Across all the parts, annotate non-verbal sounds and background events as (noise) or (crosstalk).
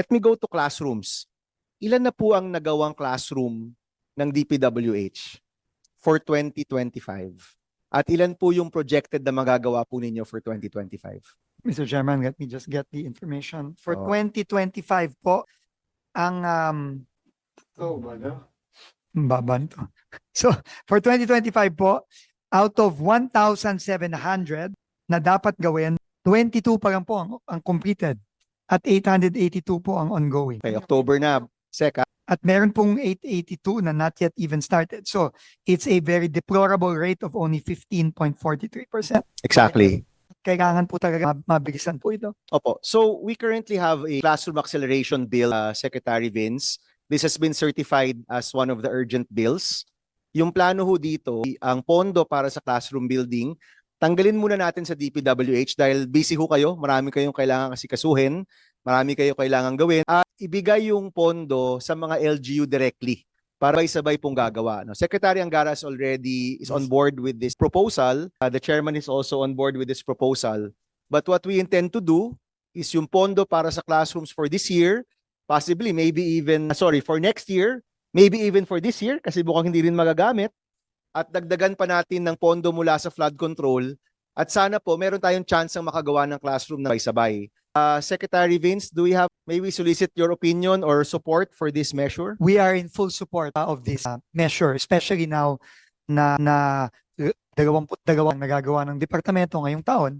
Let me go to classrooms. Ilan na po ang nagawang classroom ng DPWH for 2025? At ilan po yung projected na magagawa po ninyo for 2025? Mr. Chairman, let me just get the information. For Oo. 2025 po, ang um, Oh, bala. baba nito. (laughs) So, for 2025 po, out of 1,700 na dapat gawin, 22 pa lang po ang, ang completed at 882 po ang ongoing. Okay, October na. Sec, ah. At meron pong 882 na not yet even started. So, it's a very deplorable rate of only 15.43%. Exactly. Kailangan po talaga mab- mabilisan po ito. Opo. So we currently have a classroom acceleration bill, uh, Secretary Vince. This has been certified as one of the urgent bills. Yung plano ho dito, ang pondo para sa classroom building, tanggalin muna natin sa DPWH dahil busy ho kayo, marami kayong kailangan kasi kasuhin, marami kayo kailangan gawin. At ibigay yung pondo sa mga LGU directly para sabay pong gagawa. No? Secretary Angara is already is on board with this proposal. Uh, the chairman is also on board with this proposal. But what we intend to do is yung pondo para sa classrooms for this year, possibly maybe even, sorry, for next year, maybe even for this year kasi mukhang hindi rin magagamit. At dagdagan pa natin ng pondo mula sa flood control. At sana po, meron tayong chance ang makagawa ng classroom na sabay. Uh, Secretary Vince, do we have maybe solicit your opinion or support for this measure? we are in full support uh, of this uh, measure, especially now na na uh, dalawamput dalawang nagagawa ng departamento ngayong taon,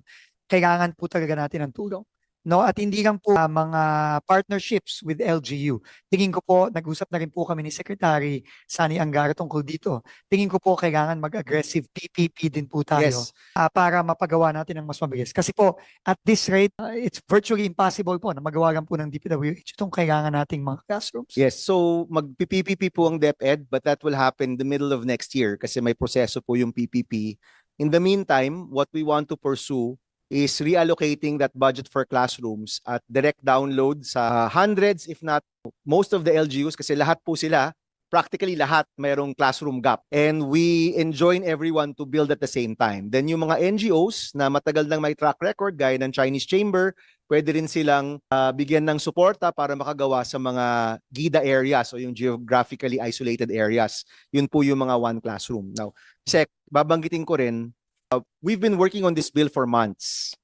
kailangan po talaga natin ng tulong. No, at hindi lang po uh, mga partnerships with LGU. Tingin ko po, nag-usap na rin po kami ni Secretary Sani Angara tungkol dito. Tingin ko po kailangan mag-aggressive PPP din po tayo Yes. ah, para mapagawa natin ng mas mabilis. Kasi po, at this rate, ah, it's virtually impossible po na magawa lang po ng DPWH itong kailangan nating mga classrooms. Yes, so mag-PPP po ang DepEd but that will happen the middle of next year kasi may proseso po yung PPP. In the meantime, what we want to pursue is reallocating that budget for classrooms at direct download sa hundreds if not most of the LGUs kasi lahat po sila practically lahat mayroong classroom gap and we enjoin everyone to build at the same time. Then yung mga NGOs na matagal nang may track record gaya ng Chinese Chamber, pwede rin silang ah, bigyan ng suporta para makagawa sa mga GIDA areas o yung geographically isolated areas. Yun po yung mga one classroom. Now, Sec, babanggitin ko rin, uh, we've been working on this bill for months.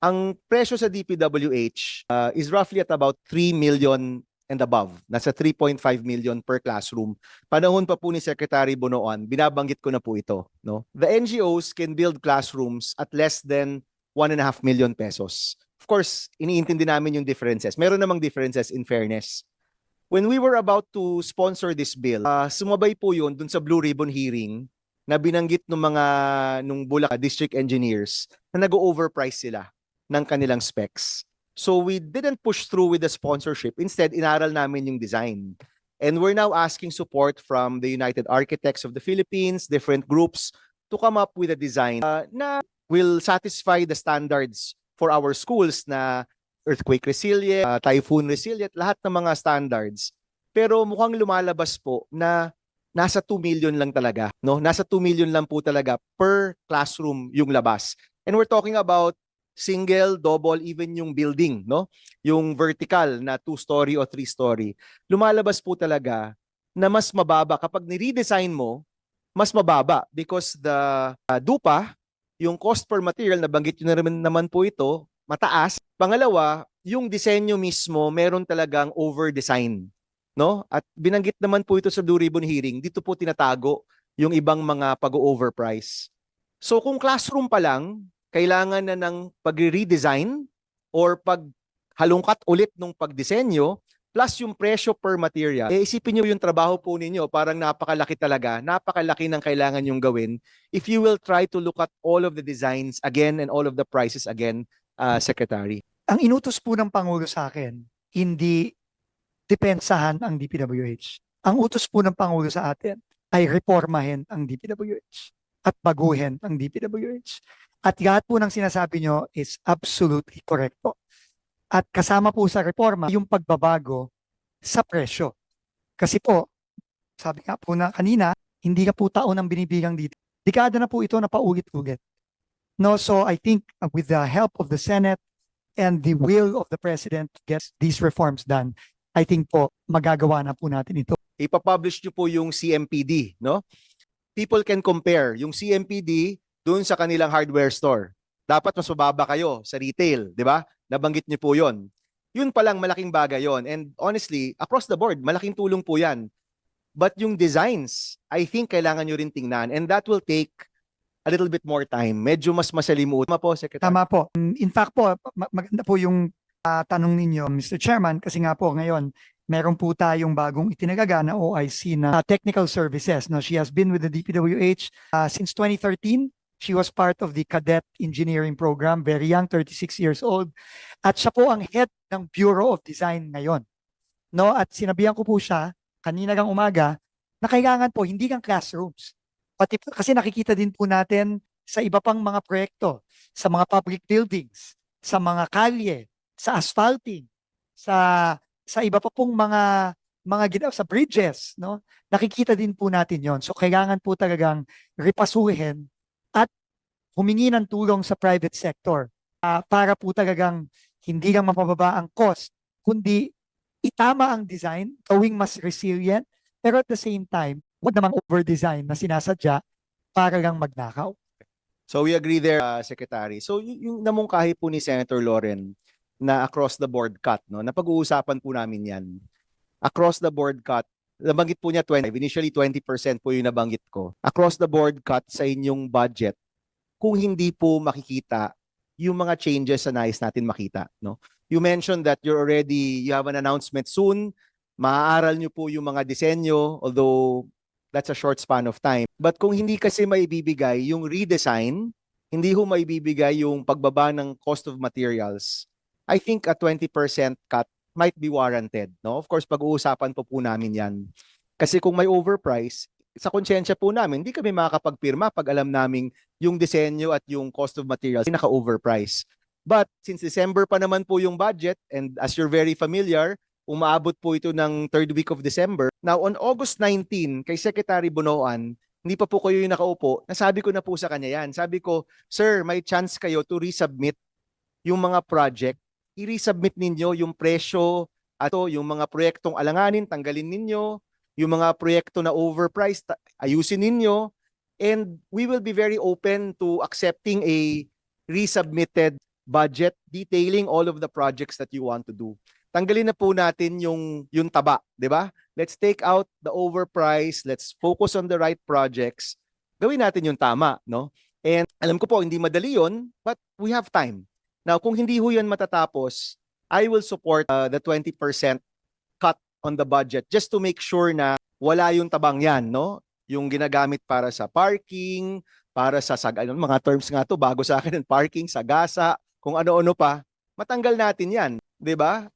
Ang presyo sa DPWH uh, is roughly at about 3 million and above. Nasa 3.5 million per classroom. Panahon pa po ni Secretary Bonoan, binabanggit ko na po ito. No? The NGOs can build classrooms at less than 1.5 million pesos. Of course, iniintindi namin yung differences. Meron namang differences in fairness. When we were about to sponsor this bill, uh, sumabay po yun dun sa Blue Ribbon hearing na binanggit ng mga nung Bulacan district engineers na nag-overprice sila ng kanilang specs. So we didn't push through with the sponsorship. Instead, inaral namin yung design. And we're now asking support from the United Architects of the Philippines, different groups, to come up with a design uh, na will satisfy the standards for our schools na earthquake resilient, uh, typhoon resilient, lahat ng mga standards. Pero mukhang lumalabas po na nasa 2 million lang talaga, no? Nasa 2 million lang po talaga per classroom yung labas. And we're talking about single, double, even yung building, no? Yung vertical na two-story o three-story. Lumalabas po talaga na mas mababa kapag ni-redesign mo, mas mababa because the uh, dupa, yung cost per material, nabanggit nyo na rin naman po ito, mataas. Pangalawa, yung disenyo mismo, meron talagang over-design. No? At binanggit naman po ito sa Blue Ribbon hearing, dito po tinatago yung ibang mga pag-overprice. So kung classroom pa lang, kailangan na ng pag-redesign or paghalungkat ulit ng pagdisenyo plus yung presyo per material. Eh, isipin nyo yung trabaho po ninyo, parang napakalaki talaga, napakalaki ng kailangan yung gawin if you will try to look at all of the designs again and all of the prices again, uh, Secretary. ang inutos po ng Pangulo sa akin, hindi depensahan ang DPWH. Ang utos po ng Pangulo sa atin ay reformahin ang DPWH at baguhin ang DPWH. At lahat po ng sinasabi nyo is absolutely correct po. At kasama po sa reforma yung pagbabago sa presyo. Kasi po, sabi nga po na kanina, hindi ka po taon ang binibilang dito. Dekada na po ito na paulit-ulit. No, so I think with the help of the Senate, and the will of the president to get these reforms done, I think po magagawa na po natin ito. ipapublish nyo po yung CMPD, no? People can compare yung CMPD doon sa kanilang hardware store. Dapat mas mababa kayo sa retail, di ba? Nabanggit nyo po yon. Yun palang malaking bagay yon. And honestly, across the board, malaking tulong po yan. But yung designs, I think kailangan nyo rin tingnan and that will take a little bit more time. Medyo mas masalimuot. Tama po, Secretary? Tama po. In fact po, ma- maganda po yung ah, tanong ninyo, Mr. Chairman, kasi nga po ngayon, meron po tayong bagong itinagaga na OIC na technical services. No? She has been with the DPWH ah, since 2013. She was part of the cadet engineering program, very young, 36 years old. At siya po ang head ng Bureau of Design ngayon. No? At sinabihan ko po siya, kanina gang umaga, na kailangan po hindi kang classrooms. Pati, kasi nakikita din po natin sa iba pang mga proyekto, sa mga public buildings, sa mga kalye, sa asphalting, sa sa iba pa pong mga mga ginawa sa bridges, no? Nakikita din po natin 'yon. So kailangan po talagang repasuhin at humingi ng tulong sa private sector ah, para po talagang hindi lang mapababa ang cost, kundi itama ang design, gawing mas resilient, pero at the same time, wag namang over-design na sinasadya para lang magnakaw. So we agree there, uh, Secretary. So yung namungkahi po ni Senator Loren na across the board cut, no? Napag-uusapan po namin 'yan. Across the board cut. Nabanggit po niya 20, initially 20% po yung nabanggit ko. Across the board cut sa inyong budget kung hindi po makikita yung mga changes na nais natin makita, no? You mentioned that you're already you have an announcement soon. Maaaral niyo po yung mga disenyo although that's a short span of time. But kung hindi kasi maibibigay yung redesign, hindi ho maibibigay yung pagbaba ng cost of materials, I think a 20% cut might be warranted. No? Of course, pag-uusapan po po namin yan. Kasi kung may overprice, sa konsyensya po namin, hindi kami makakapagpirma pag alam naming yung disenyo at yung cost of materials naka-overprice. But since December pa naman po yung budget, and as you're very familiar, umaabot po ito ng third week of December. Now, on August 19, kay Secretary Bonoan, hindi pa po kayo yung nakaupo, nasabi ko na po sa kanya yan. Sabi ko, Sir, may chance kayo to resubmit yung mga project. I-resubmit ninyo yung presyo at yung mga proyektong alanganin, tanggalin ninyo. Yung mga proyekto na overpriced, ayusin ninyo. And we will be very open to accepting a resubmitted budget detailing all of the projects that you want to do tanggalin na po natin yung yung taba, 'di ba? Let's take out the overpriced, let's focus on the right projects. Gawin natin yung tama, no? And alam ko po hindi madali 'yon, but we have time. Now, kung hindi ho 'yan matatapos, I will support uh, the 20% cut on the budget just to make sure na wala yung tabang 'yan, no? Yung ginagamit para sa parking, para sa sag ano, mga terms nga to bago sa akin, (laughs) parking, sagasa, kung ano-ano pa, matanggal natin 'yan. 'di ba?